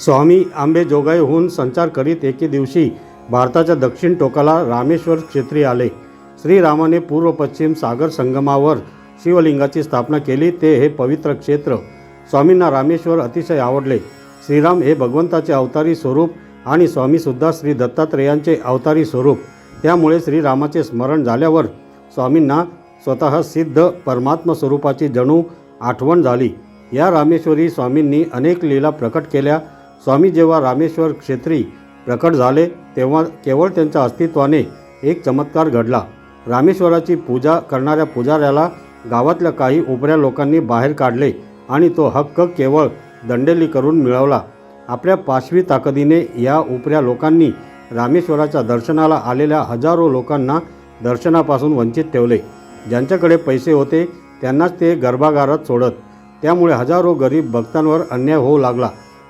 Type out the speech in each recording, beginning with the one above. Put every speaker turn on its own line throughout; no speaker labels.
स्वामी आंबेजोगाईहून संचार करीत एके दिवशी भारताच्या दक्षिण टोकाला रामेश्वर क्षेत्री आले. श्रीरामाने पूर्व पश्चिम सागर संगमावर शिवलिंगाची स्थापना केली. ते हे पवित्र क्षेत्र. स्वामींना रामेश्वर अतिशय आवडले. श्रीराम हे भगवंताचे अवतारी स्वरूप आणि स्वामीसुद्धा श्री दत्तात्रेयांचे अवतारी स्वरूप. त्यामुळे श्रीरामाचे स्मरण झाल्यावर स्वामींना स्वतः सिद्ध परमात्म स्वरूपाची जणू आठवण झाली. या रामेश्वरी स्वामींनी अनेक लीला प्रकट केल्या. स्वामी जेव्हा रामेश्वर क्षेत्री प्रकट झाले तेव्हा केवळ त्यांच्या अस्तित्वाने एक चमत्कार घडला. रामेश्वराची पूजा करणाऱ्या पुजाऱ्याला गावातल्या काही उपऱ्या लोकांनी बाहेर काढले आणि तो हक्क केवळ दंडेली करून मिळवला. आपल्या पाशवी ताकदीने या उपऱ्या लोकांनी रामेश्वराच्या दर्शनाला आलेल्या हजारो लोकांना दर्शनापासून वंचित ठेवले. ज्यांच्याकडे पैसे होते त्यांनाच ते गर्भागारात सोडत. त्यामुळे हजारो गरीब भक्तांवर अन्याय होऊ लागला.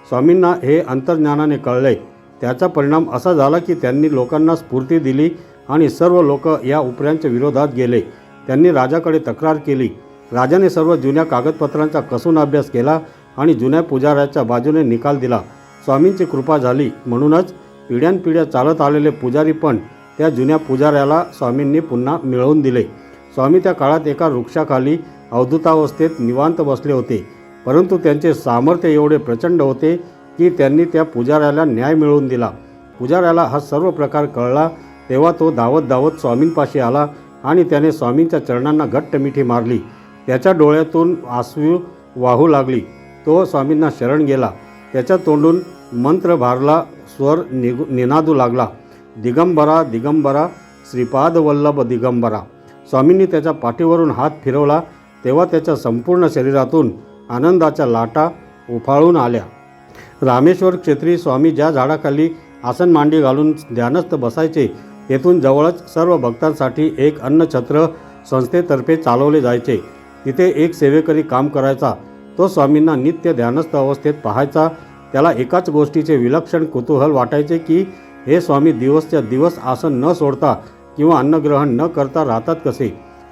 स्वामींना हे अंतर्ज्ञानाने कळले त्याचा परिणाम असा झाला की त्यांनी लोकांना स्फूर्ती दिली आणि सर्व लोक या उपऱ्यांच्या विरोधात गेले. त्यांनी राजाकडे तक्रार केली. राजाने सर्व जुन्या कागदपत्रांचा कसून अभ्यास केला आणि जुन्या पुजाऱ्याच्या बाजूने निकाल दिला. स्वामींची कृपा झाली. म्हणूनच पिढ्यानपिढ्या चालत आलेले पुजारी पण त्या जुन्या पुजाऱ्याला स्वामींनी पुन्हा मिळवून दिले. स्वामी त्या काळात एका वृक्षाखाली अवधूतावस्थेत निवांत बसले होते. परंतु त्यांचे सामर्थ्य एवढे प्रचंड होते की त्यांनी त्या पुजाऱ्याला न्याय मिळवून दिला. पुजाऱ्याला हा सर्व प्रकार कळला तेव्हा तो धावत धावत स्वामींपाशी आला आणि त्याने स्वामींच्या चरणांना घट्ट मिठी मारली. त्याच्या डोळ्यातून आसू वाहू लागली. तो स्वामींना शरण गेला. त्याच्या तोंडून मंत्र भारला स्वर निगु निनादू लागला. दिगंबरा दिगंबरा श्रीपाद वल्लभ दिगंबरा. स्वामींनी त्याच्या पाठीवरून हात फिरवला. तेव्हा त्याच्या संपूर्ण शरीरातून आनंदाच्या लाटा उफाळून आल्या. रामेश्वर क्षेत्री स्वामी ज्या झाडाखाली आसन मांडी घालून ध्यानस्थ बसायचे तेथून जवळच सर्व भक्तांसाठी एक अन्नछत्र संस्थेतर्फे चालवले जायचे. तिथे एक सेवेकरी काम करायचा. तो स्वामींना नित्य ध्यानस्थ अवस्थेत पाहायचा. त्याला एकाच गोष्टीचे विलक्षण कुतूहल वाटायचे की हे स्वामी दिवसच्या दिवस आसन न सोडता किंवा अन्नग्रहण न करता राहतात कसे?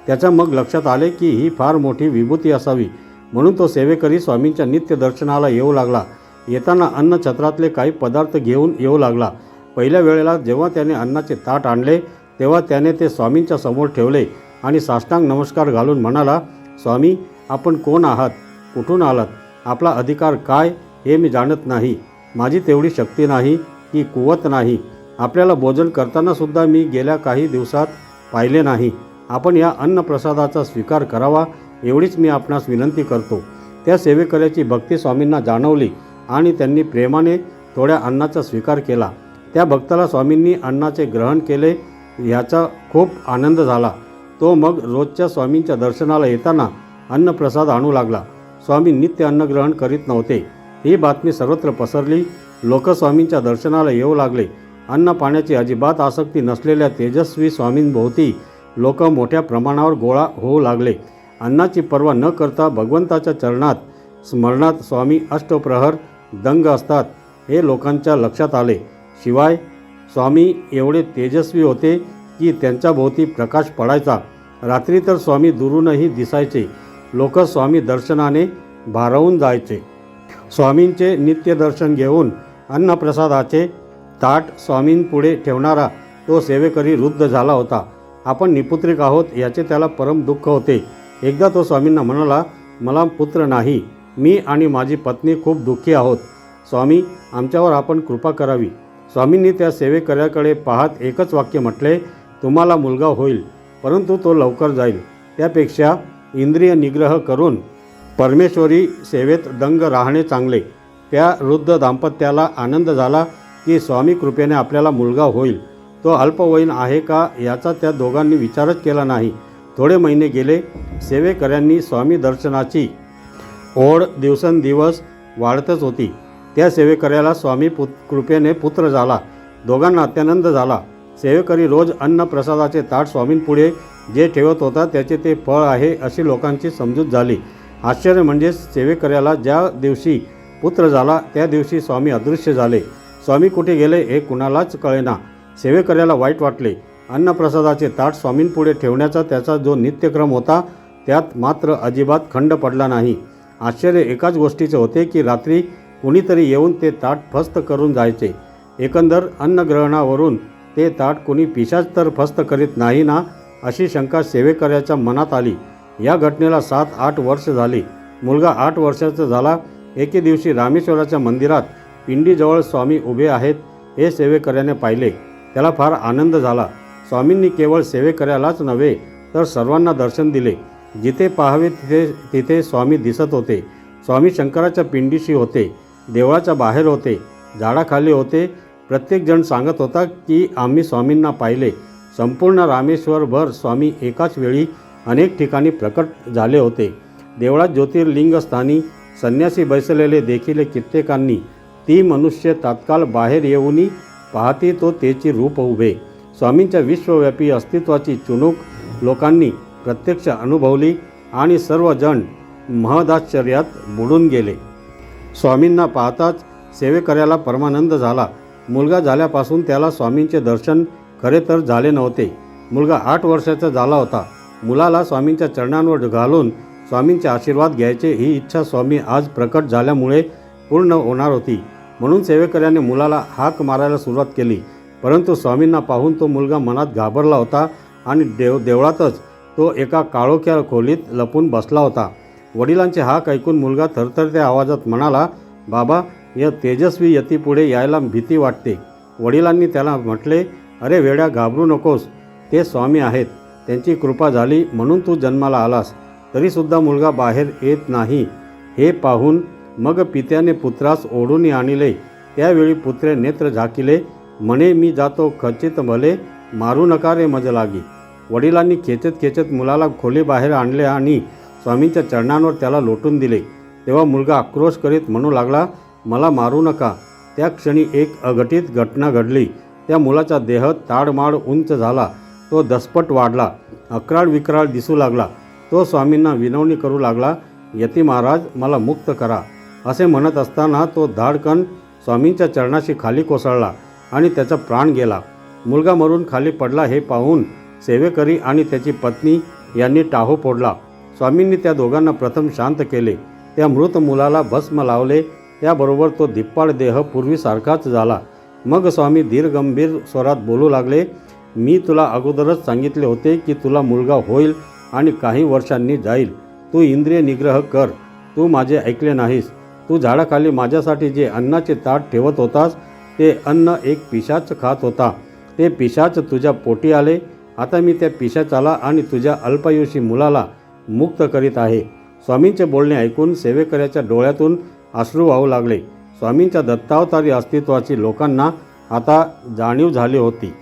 त्याच्या मग लक्षात आले की ही फार मोठी विभूती असावी. म्हणून तो सेवेकरी स्वामींच्या नित्य दर्शनाला येऊ लागला. येताना अन्न छत्रातले काही पदार्थ घेऊन येऊ लागला. पहिल्या वेळेला जेव्हा त्याने अन्नाचे ताट आणले तेव्हा त्याने ते स्वामींच्या समोर ठेवले आणि साष्टांग नमस्कार घालून म्हणाला स्वामी आपण कोण आहात? कुठून आलात? आपला अधिकार काय? हे मी जाणत नाही. माझी तेवढी शक्ती नाही की कुवत नाही. आपल्याला भोजन करतानासुद्धा मी गेल्या काही दिवसात पाहिले नाही. आपण या अन्नप्रसादाचा स्वीकार करावा एवढीच मी आपणास विनंती करतो. त्या सेवेकऱ्याची भक्ती स्वामींना जाणवली आणि त्यांनी प्रेमाने थोड्या अन्नाचा स्वीकार केला. त्या भक्ताला स्वामींनी अन्नाचे ग्रहण केले ह्याचा खूप आनंद झाला. तो मग रोजच्या स्वामींच्या दर्शनाला येताना अन्नप्रसाद आणू लागला. स्वामी नित्य अन्नग्रहण करीत नव्हते. ही बातमी सर्वत्र पसरली. लोक स्वामींच्या दर्शनाला येऊ लागले. अन्न पाण्याची अजिबात आसक्ती नसलेल्या तेजस्वी स्वामींभोवती लोक मोठ्या प्रमाणावर गोळा होऊ लागले. अन्नाची पर्वा न करता भगवंताच्या चरणात स्मरणात स्वामी अष्टप्रहर दंग असतात हे लोकांच्या लक्षात आले. शिवाय स्वामी एवढे तेजस्वी होते की त्यांच्या भोवती प्रकाश पडायचा. रात्री तर स्वामी दुरूनही दिसायचे. लोक स्वामी दर्शनाने भारावून जायचे. स्वामींचे नित्यदर्शन घेऊन अन्नप्रसादाचे ताट स्वामींपुढे ठेवणारा तो सेवेकरी रुद्ध झाला होता. आपण निपुत्रिक आहोत याचे त्याला परम दुःख होते. एकदा तो स्वामींना म्हणाला मला पुत्र नाही. मी आणि माझी पत्नी खूप दुःखी आहोत. स्वामी आमच्यावर आपण कृपा करावी. स्वामींनी त्या सेवेकऱ्याकडे पाहत एकच वाक्य म्हटले तुम्हाला मुलगा होईल परंतु तो लवकर जाईल. त्यापेक्षा इंद्रिय निग्रह करून परमेश्वरी सेवेत दंग राहणे चांगले. त्या वृद्ध दाम्पत्याला आनंद झाला की स्वामी कृपेने आपल्याला मुलगा होईल. तो अल्पवयीन आहे का याचा त्या दोघांनी विचारच केला नाही. थोडे महिने गेले सेवेकऱ्यांनी स्वामी दर्शनाची ओढ दिवसेंदिवस वाढतच होती. त्या सेवेकऱ्याला स्वामी पुत कृपेने पुत्र झाला दोघांना अत्यानंद झाला. सेवेकरी रोज अन्न प्रसादाचे ताट स्वामींपुढे जे ठेवत होता त्याचे ते फळ आहे अशी लोकांची समजूत झाली. आश्चर्य म्हणजे सेवेकऱ्याला ज्या दिवशी पुत्र झाला त्या दिवशी स्वामी अदृश्य झाले. स्वामी कुठे गेले हे कुणालाच कळेना. सेवेकऱ्याला वाईट वाटले. अन्नप्रसादाचे ताट स्वामींपुढे ठेवण्याचा त्याचा जो नित्यक्रम होता त्यात मात्र अजिबात खंड पडला नाही. आश्चर्य एकाच गोष्टीचे होते की रात्री कुणीतरी येऊन ते ताट फस्त करून जायचे. एकंदर अन्नग्रहणावरून ते ताट कुणी पिशाच तर फस्त करीत नाही ना अशी शंका सेवेकऱ्याच्या मनात आली. या घटनेला सात आठ वर्ष झाली. मुलगा आठ वर्षाचा झाला. एके दिवशी रामेश्वराच्या मंदिरात पिंडीजवळ स्वामी उभे आहेत हे सेवेकऱ्याने पाहिले. त्याला फार आनंद झाला. स्वामींनी केवळ सेवेकऱ्यालाच नव्हे तर सर्वांना दर्शन दिले. जिथे पाहावे तिथे तिथे स्वामी दिसत होते. स्वामी शंकराच्या पिंडीशी होते देवळाच्या बाहेर होते झाडाखाली होते. प्रत्येकजण सांगत होता की आम्ही स्वामींना पाहिले. संपूर्ण रामेश्वरभर स्वामी एकाच वेळी अनेक ठिकाणी प्रकट झाले होते. देवळात ज्योतिर्लिंगस्थानी संन्यासी बैसलेले देखील कित्येकांनी. ती मनुष्य तात्काळ बाहेर येऊनही पाहती तो तेची रूप उभे. स्वामींच्या विश्वव्यापी अस्तित्वाची चुणूक लोकांनी प्रत्यक्ष अनुभवली आणि सर्वजण महदाश्चर्यात बुडून गेले. स्वामींना पाहताच सेवेकऱ्याला परमानंद झाला. मुलगा झाल्यापासून त्याला स्वामींचे दर्शन खरे तर झाले नव्हते. मुलगा आठ वर्षाचा झाला होता. मुलाला स्वामींच्या चरणांवर घालून स्वामींचे आशीर्वाद घ्यायचे ही इच्छा स्वामी आज प्रकट झाल्यामुळे पूर्ण होणार होती. म्हणून सेवेकऱ्याने मुलाला हाक मारायला सुरुवात केली. परंतु स्वामींना पाहून तो मुलगा मनात घाबरला होता आणि देव देवळातच तो एका काळोख्या खोलीत लपून बसला होता. वडिलांचे हाक ऐकून मुलगा थरथरत्या आवाजात म्हणाला बाबा या तेजस्वी यतीपुढे यायला भीती वाटते. वडिलांनी त्याला म्हटले अरे वेड्या घाबरू नकोस. ते स्वामी आहेत. त्यांची कृपा झाली म्हणून तू जन्माला आलास. तरीसुद्धा मुलगा बाहेर येत नाही. हे पाहून मग पित्याने पुत्रास ओढून आणले. त्यावेळी पुत्रे नेत्र झाकिले. म्हणे मी जातो. खचित भले मारू नका रे मज लागी. वडिलांनी खेचत खेचत मुलाला खोली बाहेर आणले आणि स्वामींच्या चरणांवर त्याला लोटून दिले. तेव्हा मुलगा आक्रोश करीत म्हणू लागला मला मारू नका. त्या क्षणी एक अघटित घटना घडली. त्या मुलाचा देह ताडमाड उंच झाला. तो दसपट वाढला. अकराळ विक्राळ दिसू लागला. तो स्वामींना विनवणी करू लागला यती महाराज मला मुक्त करा. असे म्हणत असताना तो धाडकन स्वामींच्या चरणाशी खाली कोसळला. आणि त्याचा प्राण गेला. मुलगा मरून खाली पडला हे पाहून सेवेकरी आणि त्याची पत्नी यांनी टाहो फोडला. स्वामींनी त्या दोघांना प्रथम शांत केले. त्या मृत मुलाला भस्म लावले. त्याबरोबर तो धिप्पाड देह पूर्वीसारखाच झाला. मग स्वामी धीरगंभीर स्वरात बोलू लागले मी तुला अगोदरच सांगितले होते की तुला मुलगा होईल आणि काही वर्षांनी जाईल. तू इंद्रिय निग्रह कर. तू माझे ऐकले नाहीस. तू झाडाखाली माझ्यासाठी जे अन्नाचे ताट ठेवत होतास ते अन्न एक पिशाच खात होता. ते पिशाच तुझ्या पोटी आले. आता मी त्या पिशाचाला आणि तुझ्या अल्पायुषी मुलाला मुक्त करीत आहे. स्वामींचे बोलणे ऐकून सेवेकऱ्याच्या डोळ्यातून अश्रू वाहू लागले. स्वामींच्या दत्तावतारी अस्तित्वाची लोकांना आता जाणीव झाली होती.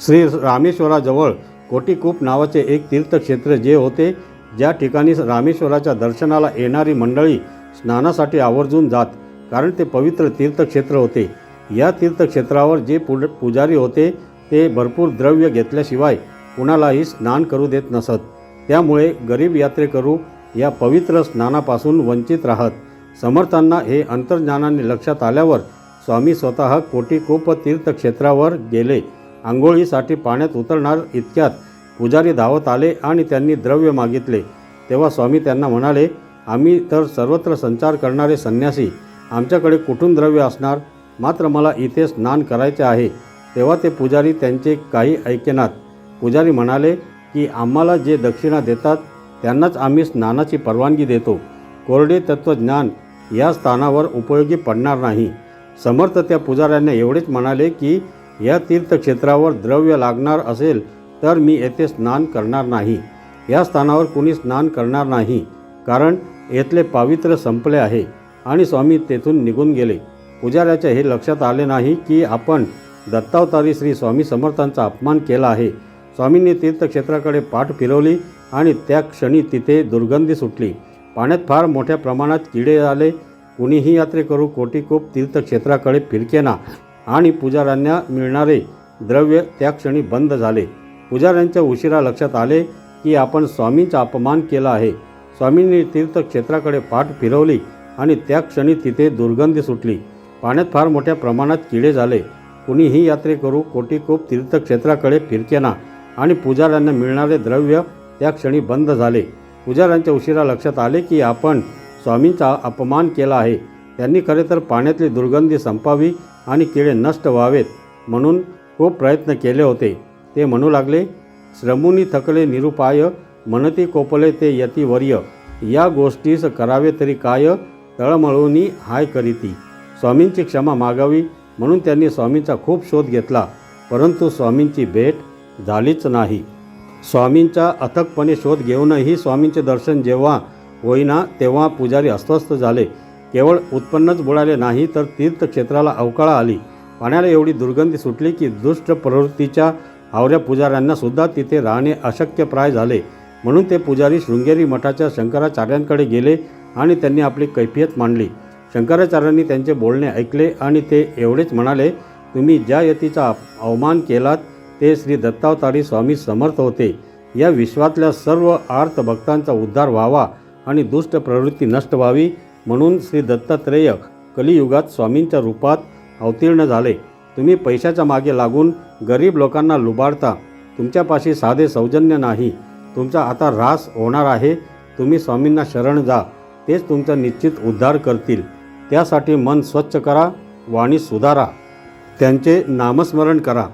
श्री रामेश्वराजवळ कोटीकूप नावाचे एक तीर्थक्षेत्र जे होते ज्या ठिकाणी रामेश्वराच्या दर्शनाला येणारी मंडळी स्नानासाठी आवर्जून जात कारण ते पवित्र तीर्थक्षेत्र होते. या तीर्थक्षेत्रावर जे पु पुजारी होते ते भरपूर द्रव्य घेतल्याशिवाय कुणालाही स्नान करू देत नसत. त्यामुळे गरीब यात्रेकरू या पवित्र स्नानापासून वंचित राहत. समर्थांना हे अंतर्ज्ञानाने लक्षात आल्यावर स्वामी स्वतः कोटीकोप तीर्थक्षेत्रावर गेले. आंघोळीसाठी पाण्यात उतरणार इतक्यात पुजारी धावत आले आणि त्यांनी द्रव्य मागितले. तेव्हा स्वामी त्यांना म्हणाले आम्ही तर सर्वत्र संचार करणारे संन्यासी. आमच्याकडे कुठून द्रव्य असणार? मात्र मला इथे स्नान करायचे आहे. तेव्हा ते पुजारी त्यांचे काही ऐकेनात. पुजारी म्हणाले की आम्हाला जे दक्षिणा देतात त्यांनाच आम्ही स्नानाची परवानगी देतो. कोरडे तत्त्वज्ञान या स्थानावर उपयोगी पडणार नाही. समर्थ त्या पुजाऱ्यांना एवढेच म्हणाले की या तीर्थक्षेत्रावर द्रव्य लागणार असेल तर मी येथे स्नान करणार नाही. या स्थानावर कुणी स्नान करणार नाही कारण येथले पावित्र्य संपले आहे. आणि स्वामी तेथून निघून गेले. पुजाऱ्याच्या हे लक्षात आले नाही की आपण दत्तावतारी श्री स्वामी समर्थांचा अपमान केला आहे. स्वामींनी तीर्थक्षेत्राकडे पाठ फिरवली आणि त्या क्षणी तिथे दुर्गंधी सुटली. पाण्यात फार मोठ्या प्रमाणात किडे आले. कुणीही यात्रेकरू कोटीकोप तीर्थक्षेत्राकडे फिरकेना आणि पुजाऱ्यांना मिळणारे द्रव्य त्या क्षणी बंद झाले. पुजाऱ्यांच्या उशिरा लक्षात आले की आपण स्वामींचा अपमान केला आहे. स्वामींनी तीर्थक्षेत्राकडे पाठ फिरवली आणि त्या क्षणी तिथे दुर्गंधी सुटली. पाण्यात फार मोठ्या प्रमाणात किडे झाले. कुणीही यात्रेकरू कोटीकोप तीर्थक्षेत्राकडे फिरकेना आणि पुजाऱ्यांना मिळणारे द्रव्य त्या क्षणी बंद झाले. पुजाऱ्यांच्या उशिरा लक्षात आले की आपण स्वामींचा अपमान केला आहे. त्यांनी खरे तर पाण्यातली दुर्गंधी संपावी आणि किडे नष्ट व्हावेत म्हणून खूप प्रयत्न केले होते. ते म्हणू लागले श्रमुनी थकले निरुपाय मनती कोपले ते यतिवर्य. या गोष्टीस करावे तरी काय? तळमळूनी हाय करीती. स्वामींची क्षमा मागावी म्हणून त्यांनी स्वामींचा खूप शोध घेतला परंतु स्वामींची भेट झालीच नाही. स्वामींचा अथकपणे शोध घेऊनही स्वामींचे दर्शन जेव्हा होईना तेव्हा पुजारी अस्वस्थ झाले. केवळ उत्पन्नच बुडाले नाही तर तीर्थक्षेत्राला अवकाळा आली. पाण्याला एवढी दुर्गंधी सुटली की दुष्ट प्रवृत्तीच्या आवऱ्या पुजाऱ्यांना सुद्धा तिथे राहणे अशक्यप्राय झाले. म्हणून ते पुजारी शृंगेरी मठाच्या शंकराचार्यांकडे गेले आणि त्यांनी आपली कैफियत मांडली. शंकराचार्यांनी त्यांचे बोलणे ऐकले आणि ते एवढेच म्हणाले तुम्ही ज्या यतीचा अवमान केलात ते श्री दत्तावतारी स्वामी समर्थ होते. या विश्वातल्या सर्व आर्त भक्तांचा उद्धार व्हावा आणि दुष्ट प्रवृत्ती नष्ट व्हावी म्हणून श्री दत्तात्रेय कलियुगात स्वामींच्या रूपात अवतीर्ण झाले. तुम्ही पैशाच्या मागे लागून गरीब लोकांना लुबाडता. तुमच्यापाशी साधे सौजन्य नाही. तुमचा आता ऱ्हास होणार आहे. तुम्ही स्वामींना शरण जा. तेच तुमचा निश्चित उद्धार करतील. त्यासाठी मन स्वच्छ करा वाणी सुधारा. त्यांचे नामस्मरण करा.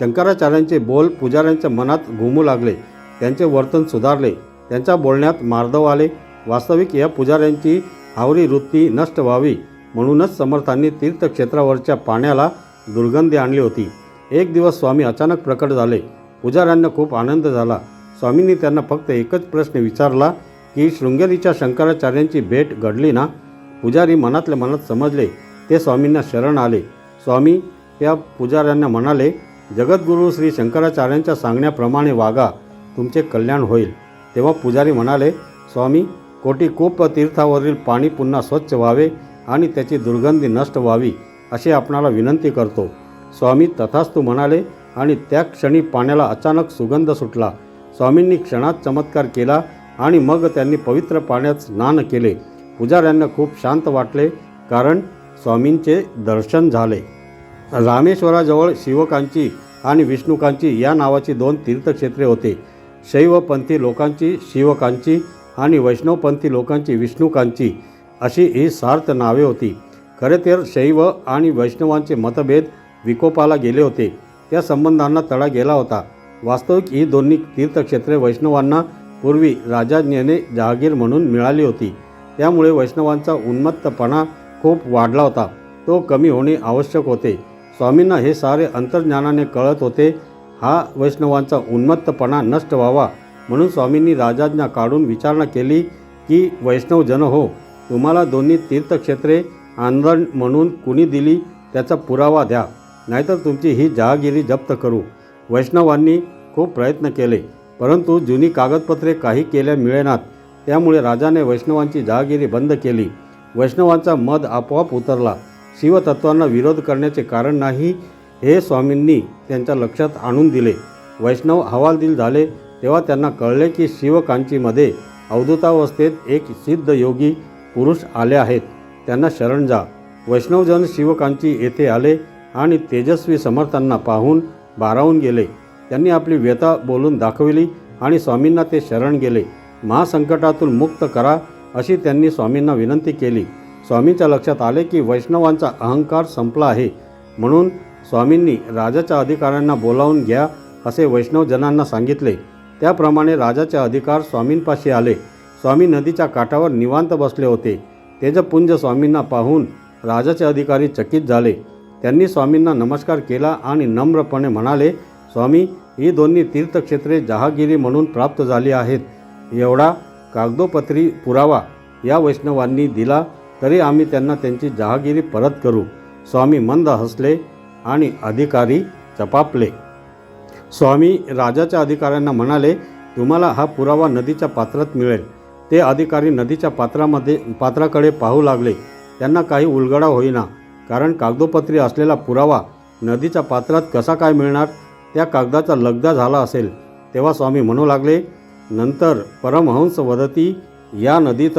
शंकराचार्यांचे बोल पुजाऱ्यांच्या मनात घुमू लागले. त्यांचे वर्तन सुधारले. त्यांच्या बोलण्यात मार्दव आले. वास्तविक या पुजाऱ्यांची हावरी वृत्ती नष्ट व्हावी. म्हणूनच समर्थांनी तीर्थक्षेत्रावरच्या पाण्याला दुर्गंधी आणली होती. एक दिवस स्वामी अचानक प्रकट झाले. पुजाऱ्यांना खूप आनंद झाला. स्वामींनी त्यांना फक्त एकच प्रश्न विचारला की शृंगेरीच्या शंकराचार्यांची भेट घडली ना? पुजारी मनातल्या मनात समजले ते स्वामींना शरण आले. स्वामी या पुजाऱ्यांना म्हणाले जगद्गुरू श्री शंकराचार्यांच्या सांगण्याप्रमाणे वागा तुमचे कल्याण होईल. तेव्हा पुजारी म्हणाले स्वामी कोटी कोप तीर्थावरील पाणी पुन्हा स्वच्छ व्हावे आणि त्याची दुर्गंधी नष्ट व्हावी अशी आपणाला विनंती करतो. स्वामी तथास्तू म्हणाले आणि त्या क्षणी पाण्याला अचानक सुगंध सुटला. स्वामींनी क्षणात चमत्कार केला आणि मग त्यांनी पवित्र पाण्यात स्नान केले. पुजाऱ्यांना खूप शांत वाटले कारण स्वामींचे दर्शन झाले. रामेश्वराजवळ शिवकांची आणि विष्णुकांची या नावाची दोन तीर्थक्षेत्रे होते. शैवपंथी लोकांची शिवकांची आणि वैष्णवपंथी लोकांची विष्णुकांची अशी ही सार्थ नावे होती. खरे तर शैव आणि वैष्णवांचे मतभेद विकोपाला गेले होते. त्या संबंधांना तडा गेला होता. वास्तविक ही दोन्ही तीर्थक्षेत्रे वैष्णवांना पूर्वी राजाज्ञेने जहागीर म्हणून मिळाली होती. त्यामुळे वैष्णवांचा उन्मत्तपणा खूप वाढला होता. तो कमी होणे आवश्यक होते. स्वामींना हे सारे अंतर्ज्ञानाने कळत होते. हा वैष्णवांचा उन्मत्तपणा नष्ट व्हावा म्हणून स्वामींनी राजाज्ञा काढून विचारणा केली की वैष्णव जन हो तुम्हाला दोन्ही तीर्थक्षेत्रे आंदण म्हणून कुणी दिली त्याचा पुरावा द्या. नाहीतर तुमची ही जहागिरी जप्त करू. वैष्णवांनी खूप प्रयत्न केले परंतु जुनी कागदपत्रे काही केल्या मिळेनात. त्यामुळे राजाने वैष्णवांची जहागिरी बंद केली. वैष्णवांचा मद आपोआप उतरला. शिवतत्वांना विरोध करण्याचे कारण नाही हे स्वामींनी त्यांच्या लक्षात आणून दिले. वैष्णव हवालदिल झाले तेव्हा त्यांना कळले की शिवकांचीमध्ये अवधूतावस्थेत एक सिद्ध योगी पुरुष आले आहेत. त्यांना शरण जा. वैष्णवजन शिवकांची येथे आले आणि तेजस्वी समर्थांना पाहून भारावून गेले. त्यांनी आपली व्यथा बोलून दाखविली आणि स्वामींना ते शरण गेले. महासंकटातून मुक्त करा अशी त्यांनी स्वामींना विनंती केली. स्वामींच्या लक्षात आले की वैष्णवांचा अहंकार संपला आहे. म्हणून स्वामींनी राजाच्या अधिकाऱ्यांना बोलावून घ्या असे वैष्णवजनांना सांगितले. त्याप्रमाणे राजाचे अधिकार स्वामींपाशी आले. स्वामी नदीच्या काठावर निवांत बसले होते. तेजपुंज स्वामींना पाहून राजाचे अधिकारी चकित झाले. त्यांनी स्वामींना नमस्कार केला आणि नम्रपणे म्हणाले स्वामी ही दोन्ही तीर्थक्षेत्रे जहागिरी म्हणून प्राप्त झाली आहेत. एवढा कागदोपत्री पुरावा या वैष्णवांनी दिला तरी आम्ही त्यांना त्यांची जहागिरी परत करू. स्वामी मंद हसले आणि अधिकारी चपापले. स्वामी राजाच्या अधिकाऱ्यांना म्हणाले तुम्हाला हा पुरावा नदीच्या पात्रात मिळेल. ते अधिकारी नदीच्या पात्रामध्ये पात्राकडे पाहू लागले. त्यांना काही उलगडा होईना कारण कागदोपत्री असलेला पुरावा नदीच्या पात्रात कसा काय मिळणार? त्या कागदाचा लगदा झाला असेल. तेव्हा स्वामी म्हणू लागले नंतर परमहंस वदती या नदीत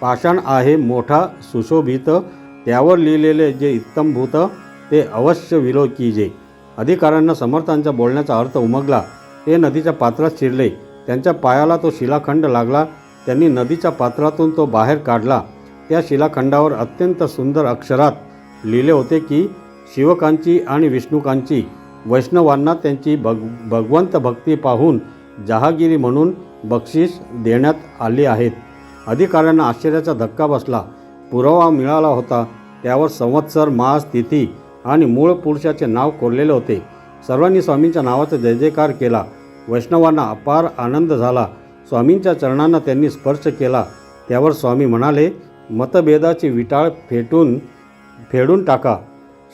पाषाण आहे मोठा सुशोभित त्यावर लिहिलेले जे इत्तमभूत ते अवश्य विलोकीजे अधिकाऱ्यांना समर्थांच्या बोलण्याचा अर्थ उमगला. ते नदीच्या पात्रात शिरले. त्यांच्या पायाला तो शिलाखंड लागला. त्यांनी नदीच्या पात्रातून तो बाहेर काढला. त्या शिलाखंडावर अत्यंत सुंदर अक्षरात लिहिले होते की शिवकांची आणि विष्णुकांची वैष्णवांना त्यांची भग भगवंत भक्ती पाहून जहागिरी म्हणून बक्षीस देण्यात आली आहेत. अधिकाऱ्यांना आश्चर्याचा धक्का बसला. पुरावा मिळाला होता. त्यावर संवत्सर मास तिथी आणि मूळ पुरुषाचे नाव कोरलेले होते. सर्वांनी स्वामींच्या नावाचा जय जयकार केला. वैष्णवांना अपार आनंद झाला. स्वामींच्या चरणांना त्यांनी स्पर्श केला. त्यावर स्वामी म्हणाले मतभेदाची विटाळ फेटून फेडून टाका.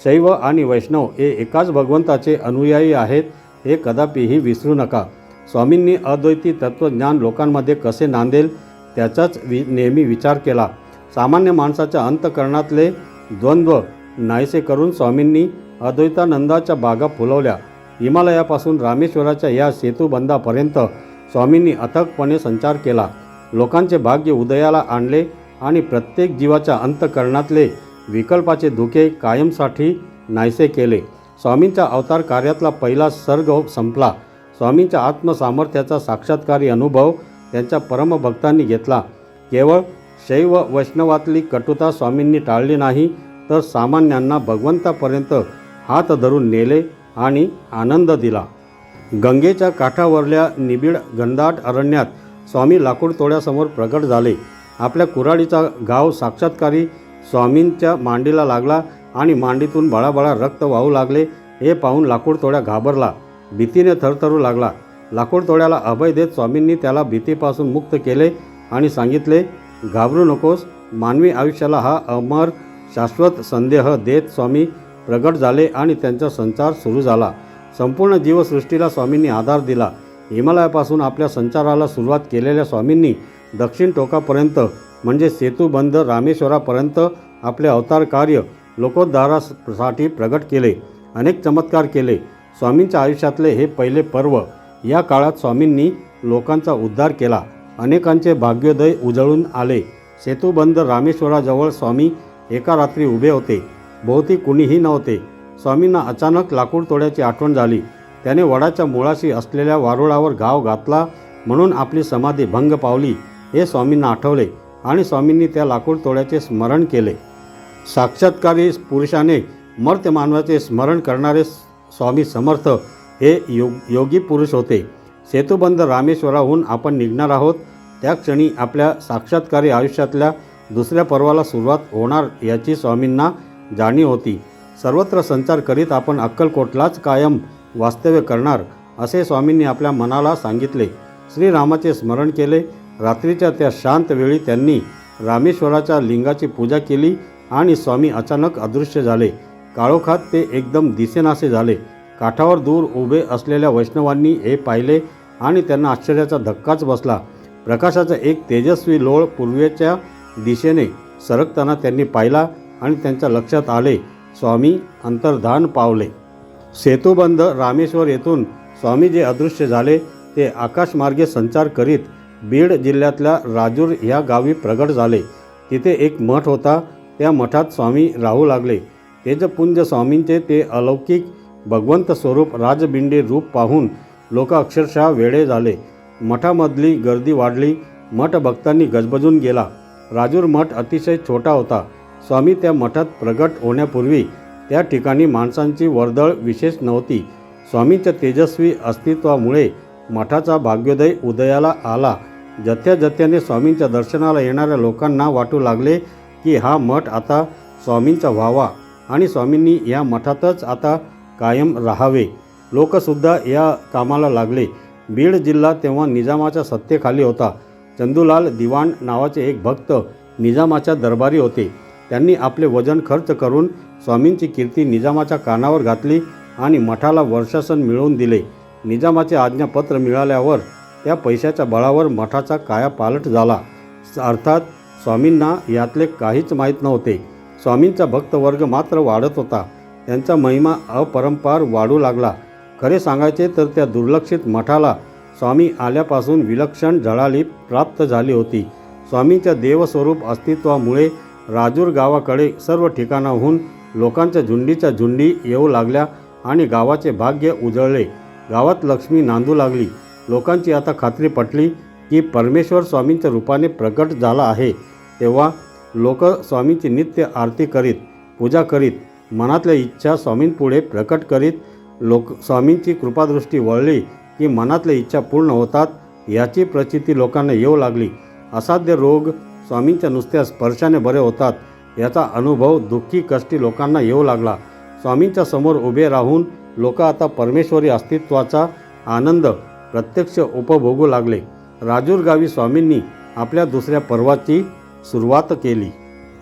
शैव आणि वैष्णव हे एकाच भगवंताचे अनुयायी आहेत. हे कदापिही विसरू नका. स्वामींनी अद्वैती तत्त्वज्ञान लोकांमध्ये कसे नांदेल त्याचाच वि नेहमी विचार केला. सामान्य माणसाच्या अंतकरणातले द्वंद्व नाहीसे करून स्वामींनी अद्वैतानंदाच्या बागा फुलवल्या. हिमालयापासून रामेश्वराच्या या सेतुबंधापर्यंत स्वामींनी अथकपणे संचार केला. लोकांचे भाग्य उदयाला आणले आणि प्रत्येक जीवाच्या अंतकरणातले विकल्पाचे धुके कायमसाठी नाहीसे केले. स्वामींच्या अवतार कार्यातला पहिला सर्ग संपला. स्वामींच्या आत्मसामर्थ्याचा साक्षात्कारी अनुभव त्यांच्या परमभक्तांनी घेतला. केवळ शैव वैष्णवातली कटुता स्वामींनी टाळली नाही तर सामान्यांना भगवंतापर्यंत हात धरून नेले आणि आनंद दिला. गंगेच्या काठावरल्या निबिड घनदाट अरण्यात स्वामी लाकूड तोड्यासमोर प्रगट झाले. आपल्या कुऱ्हाडीचा गाव साक्षात्कारी स्वामींच्या मांडीला लागला आणि मांडीतून बळाबळा रक्त वाहू लागले हे पाहून लाकूड तोड्या घाबरला. भीतीने थरथरू लागला. लाकूड तोड्याला अभय देत स्वामींनी त्याला भीतीपासून मुक्त केले आणि सांगितले घाबरू नकोस मानवी आयुष्याला हा अमर शाश्वत संदेह देत स्वामी प्रगट झाले आणि त्यांचा संचार सुरू झाला. संपूर्ण जीवसृष्टीला स्वामींनी आधार दिला. हिमालयापासून आपल्या संचाराला सुरुवात केलेल्या स्वामींनी दक्षिण टोकापर्यंत म्हणजे सेतुबंध रामेश्वरापर्यंत आपले अवतार कार्य लोकोद्धारासाठी प्रगट केले अनेक चमत्कार केले. स्वामींच्या आयुष्यातले हे पहिले पर्व या काळात स्वामींनी लोकांचा उद्धार केला. अनेकांचे भाग्योदय उजळून आले. सेतुबंद रामेश्वराजवळ स्वामी एका रात्री उभे होते. भोवती कुणीही नव्हते. स्वामींना अचानक लाकूड तोड्याची आठवण झाली. त्याने वडाच्या मुळाशी असलेल्या वारुळावर घाव घातला म्हणून आपली समाधी भंग पावली हे स्वामींना आठवले आणि स्वामींनी त्या लाकूड तोड्याचे स्मरण केले. साक्षात्कारी पुरुषाने मर्त्य मानवाचे स्मरण करणारे स्वामी समर्थ हे योग योगी पुरुष होते. सेतुबंद रामेश्वराहून आपण निघणार आहोत. त्या क्षणी आपल्या साक्षात्कारी आयुष्यातल्या दुसऱ्या पर्वाला सुरुवात होणार याची स्वामींना जाणीव होती. सर्वत्र संचार करीत आपण अक्कलकोटलाच कायम वास्तव्य करणार असे स्वामींनी आपल्या मनाला सांगितले. श्रीरामाचे स्मरण केले. रात्रीच्या त्या शांत वेळी त्यांनी रामेश्वराच्या लिंगाची पूजा केली आणि स्वामी अचानक अदृश्य झाले. काळोखात ते एकदम दिसेनासे झाले. काठावर दूर उभे असलेल्या वैष्णवांनी हे पाहिले आणि त्यांना आश्चर्याचा धक्काच बसला. प्रकाशाचा एक तेजस्वी लोळ पूर्वेच्या दिशेने सरकताना त्यांनी पाहिला आणि त्यांच्या लक्षात आले स्वामी अंतर्धान पावले. सेतुबंध रामेश्वर येथून स्वामी जे अदृश्य झाले. ते आकाशमार्गे संचार करीत बीड जिल्ह्यातल्या राजूर ह्या गावी प्रगट झाले. तिथे एक मठ होता. त्या मठात स्वामी राहू लागले. तेजपुंज स्वामींचे ते अलौकिक भगवंत स्वरूप राजबिंडी रूप पाहून लोक अक्षरशः वेळे झाले. मठामधली गर्दी वाढली. मठ भक्तांनी गजबजून गेला. राजूर मठ अतिशय छोटा होता. स्वामी त्या मठात प्रगट होण्यापूर्वी त्या ठिकाणी माणसांची वर्दळ विशेष नव्हती. स्वामींच्या तेजस्वी अस्तित्वामुळे मठाचा भाग्योदय उदयाला आला. जथ्या जथ्याने स्वामींच्या दर्शनाला येणाऱ्या लोकांना वाटू लागले की हा मठ आता स्वामींचा व्हावा. आणि स्वामींनी या मठातच आता कायम राहावे. लोकसुद्धा या कामाला लागले. बीड जिल्हा तेव्हा निजामाच्या सत्तेखाली होता. चंदूलाल दिवाण नावाचे एक भक्त निजामाच्या दरबारी होते. त्यांनी आपले वजन खर्च करून स्वामींची कीर्ती निजामाच्या कानावर घातली आणि मठाला वर्षासन मिळवून दिले. निजामाचे आज्ञापत्र मिळाल्यावर त्या पैशाच्या बळावर मठाचा कायापालट झाला. अर्थात स्वामींना यातले काहीच माहीत नव्हते. स्वामींचा भक्तवर्ग मात्र वाढत होता. त्यांचा महिमा अपरंपार वाढू लागला. खरे सांगायचे तर त्या दुर्लक्षित मठाला स्वामी आल्यापासून विलक्षण झळाली प्राप्त झाली होती. स्वामींच्या देवस्वरूप अस्तित्वामुळे राजूर गावाकडे सर्व ठिकाणाहून लोकांच्या झुंडीच्या झुंडी येऊ लागल्या आणि गावाचे भाग्य उजळले. गावात लक्ष्मी नांदू लागली. लोकांची आता खात्री पटली की परमेश्वर स्वामींच्या रूपाने प्रकट झाला आहे. तेव्हा लोक स्वामींची नित्य आरती करीत पूजा करीत मनातल्या इच्छा स्वामींपुढे प्रकट करीत लोक स्वामींची कृपादृष्टी वळली की मनातल्या इच्छा पूर्ण होतात याची प्रचिती लोकांना येऊ लागली. असाध्य रोग स्वामींच्या नुसत्या स्पर्शाने बरे होतात याचा अनुभव दुःखी कष्टी लोकांना येऊ लागला. स्वामींच्या समोर उभे राहून लोक आता परमेश्वरी अस्तित्वाचा आनंद प्रत्यक्ष उपभोगू लागले. राजूर गावी स्वामींनी आपल्या दुसऱ्या पर्वाची सुरुवात केली.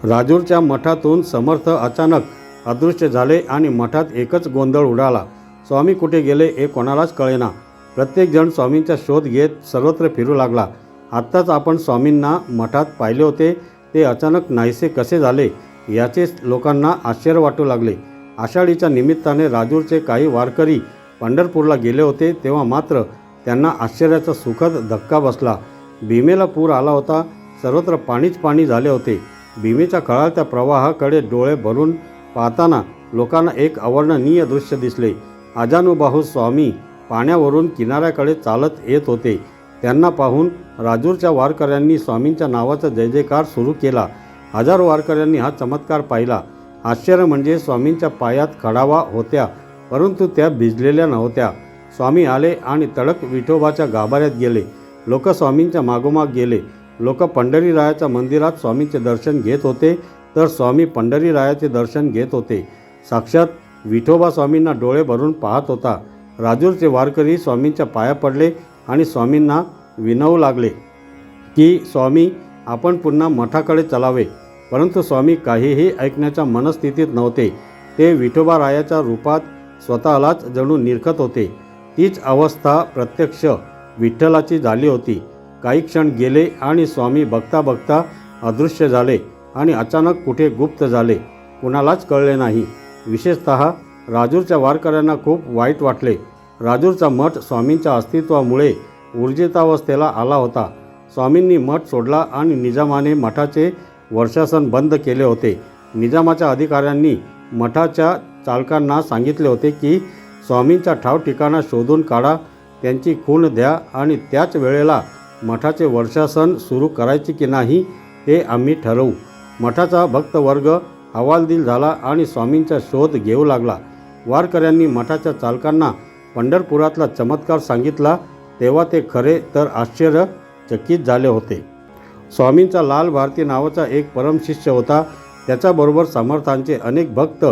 राजूरच्या मठातून समर्थ अचानक अदृश्य झाले आणि मठात एकच गोंधळ उडाला. स्वामी कुठे गेले हे कोणालाच कळेना. प्रत्येकजण स्वामींचा शोध घेत सर्वत्र फिरू लागला. आत्ताच आपण स्वामींना मठात पाहिले होते ते अचानक नाहीसे कसे झाले याचे लोकांना आश्चर्य वाटू लागले. आषाढीच्या निमित्ताने राजूरचे काही वारकरी पंढरपूरला गेले होते तेव्हा मात्र त्यांना आश्चर्याचा सुखद धक्का बसला. भीमेला पूर आला होता सर्वत्र पाणीच पाणी झाले होते. भीमेच्या खळाळत्या प्रवाहाकडे डोळे भरून पाहताना लोकांना एक अवर्णनीय दृश्य दिसले. अजानुबाहू स्वामी पाण्यावरून किनाऱ्याकडे चालत येत होते. त्यांना पाहून राजूरच्या वारकऱ्यांनी स्वामींच्या नावाचा जय जयकार सुरू केला. हजारो वारकऱ्यांनी हा चमत्कार पाहिला. आश्चर्य म्हणजे स्वामींच्या पायात खडावा होत्या परंतु त्या भिजलेल्या नव्हत्या. स्वामी आले आणि तडक विठोबाच्या गाभाऱ्यात गेले. लोक स्वामींच्या मागोमाग गेले. लोक पंढरीरायाच्या मंदिरात स्वामींचे दर्शन घेत होते तर स्वामी पंढरीरायाचे दर्शन घेत होते. साक्षात विठोबा स्वामींना डोळे भरून पाहत होता. राजूरचे वारकरी स्वामींच्या पाया पडले आणि स्वामींना विनवू लागले की स्वामी आपण पुन्हा मठाकडे चलावे. परंतु स्वामी काहीही ऐकण्याच्या मनस्थितीत नव्हते. ते विठोबा रायाच्या रूपात स्वतःलाच जणू निरखत होते. तीच अवस्था प्रत्यक्ष विठ्ठलाची झाली होती. काही क्षण गेले आणि स्वामी बघता बघता अदृश्य झाले आणि अचानक कुठे गुप्त झाले. कुणालाच कळले नाही. विशेषत राजूरच्या वारकऱ्यांना खूप वाईट वाटले. राजूरचा मठ स्वामींच्या अस्तित्वामुळे ऊर्जितावस्थेला आला होता. स्वामींनी मठ सोडला आणि निजामाने मठाचे वर्षासन बंद केले होते. निजामाच्या अधिकाऱ्यांनी मठाच्या चालकांना सांगितले होते की स्वामींचा ठाव ठिकाणा शोधून काढा त्यांची खून द्या आणि त्याच वेळेला मठाचे वर्षासन सुरू करायचे की नाही ते आम्ही ठरवू. मठाचा भक्तवर्ग हवालदिल झाला आणि स्वामींचा शोध घेऊ लागला. वारकऱ्यांनी मठाच्या चालकांना पंढरपुरातला चमत्कार सांगितला तेव्हा ते खरे तर आश्चर्यचकित झाले होते. स्वामींचा लाल भारती नावाचा एक परमशिष्य होता. त्याच्याबरोबर समर्थांचे अनेक भक्त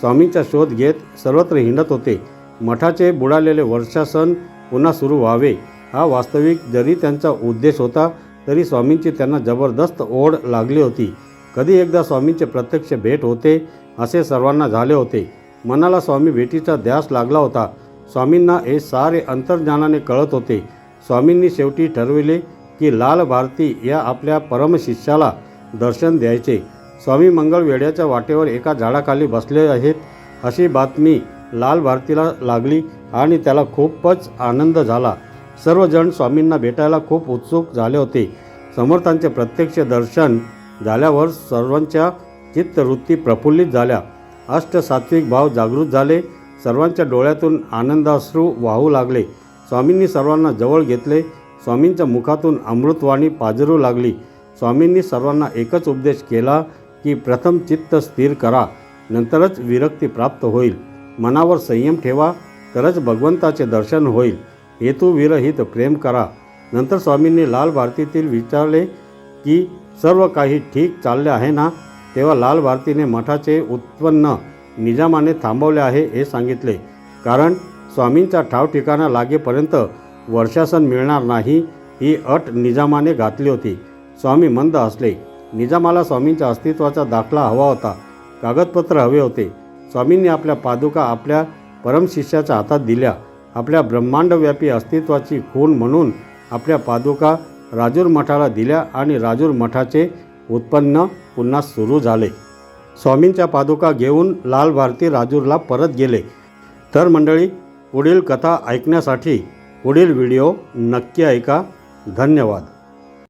स्वामींचा शोध घेत सर्वत्र हिंडत होते. मठाचे बुडालेले वर्षासन पुन्हा सुरू व्हावे. हा वास्तविक जरी त्यांचा उद्देश होता तरी स्वामींची त्यांना जबरदस्त ओढ लागली होती. कधी एकदा स्वामींचे प्रत्यक्ष भेट होते असे सर्वांना झाले होते. मनाला स्वामी भेटीचा ध्यास लागला होता. स्वामींना हे सारे अंतर्ज्ञानाने कळत होते. स्वामींनी शेवटी ठरविले की लाल भारती या आपल्या परमशिष्याला दर्शन द्यायचे. स्वामी मंगळ वेड्याच्या वाटेवर एका झाडाखाली बसले आहेत अशी बातमी लाल भारतीला लागली आणि त्याला खूपच आनंद झाला. सर्वजण स्वामींना भेटायला खूप उत्सुक झाले होते. समर्थांचे प्रत्यक्ष दर्शन झाल्यावर सर्वांच्या चित्तवृत्ती प्रफुल्लित झाल्या. अष्टसात्विक भाव जागृत झाले. सर्वांच्या डोळ्यातून आनंदाश्रू वाहू लागले. स्वामींनी सर्वांना जवळ घेतले. स्वामींच्या मुखातून अमृतवाणी पाजरू लागली. स्वामींनी सर्वांना एकच उपदेश केला की प्रथम चित्त स्थिर करा. नंतरच विरक्ती प्राप्त होईल. मनावर संयम ठेवा. तरच भगवंताचे दर्शन होईल. हेतुविरहित प्रेम करा. नंतर स्वामींनी लाल भारतीतील विचारले की सर्व काही ठीक चालले आहे ना? तेव्हा लाल भारतीने मठाचे उत्पन्न निजामाने थांबवले आहे हे सांगितले. कारण स्वामींचा ठाव ठिकाणा लागेपर्यंत वर्षासन मिळणार नाही ही अट निजामाने घातली होती. स्वामी मंद असले निजामाला स्वामींच्या अस्तित्वाचा दाखला हवा होता. कागदपत्र हवे होते. स्वामींनी आपल्या पादुका आपल्या परमशिष्याच्या हातात दिल्या. आपल्या ब्रह्मांडव्यापी अस्तित्वाची खूण म्हणून आपल्या पादुका राजूर मठाला दिल्या आणि राजूर मठाचे उत्पन्न पुन्हा सुरू झाले. स्वामींच्या पादुका घेऊन लाल भारती राजूरला परत गेले. तर मंडळी पुढील कथा ऐकण्यासाठी पुढील व्हिडिओ नक्की ऐका. धन्यवाद.